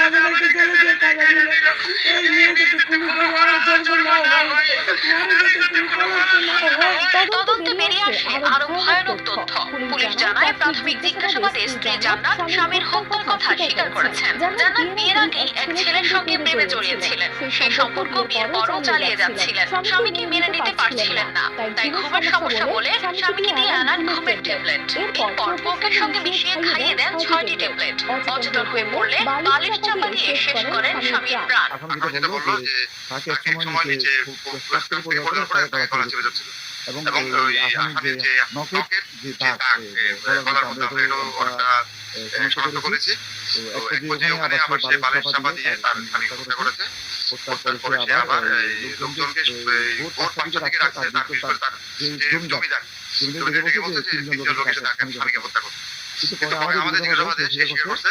আমাকে ছেড়ে দিয়ে টাকা দিল এই মেয়েকে তো কোনো জন্ম না হয়। নারীকে তো তুমি পলাতে না হয়। তদন্ত বেরিয়ে আসে আরও ভয়ানক তথ্য। পুলিশ জানায় প্রাথমিক জিজ্ঞাসাবাদে স্ত্রী জান্নাত স্বামীর হত্যার কথা স্বীকার করেছেন। জান্নাত বিয়ের আগেই এক ছেলের সঙ্গে প্রেমে জড়িয়েছিলেন সেই সম্পর্ক বিয়ের পরও চালিয়ে যাচ্ছিলেন। স্বামীকে মেনে নিতে পারছিলেন না। তাই ঘুমের সমস্যা বলে স্বামীকে কোকের সঙ্গে মিশিয়ে খাইয়ে দেন ছয়টি ট্যাবলেট অচেতন হয়ে পড়লে বালিশ চাপা দিয়ে শেষ করেন স্বামীর প্রাণ। এবং এবং যে নকেট যে দাগ গলার মধ্যে অনেকটা শনাক্ত করেছি তো তো একটা এক পর্যায়ে ওখানে আবার সে বালিশ চাপা দিয়ে তার স্বামীকে হত্যা করেছে হত্যার পরে সে আবার লোকজনকে ভোর পাঁচটা থেকে রাখছে তার বিশেষ করে তার জমিদার জমিদার বলছে যে তিনজন লোক এসে তাকে স্বামীকে স্বামীকে হত্যা করছে কিন্তু পরে আমাদের জিজ্ঞাসাবাদে সে স্বীকার করছে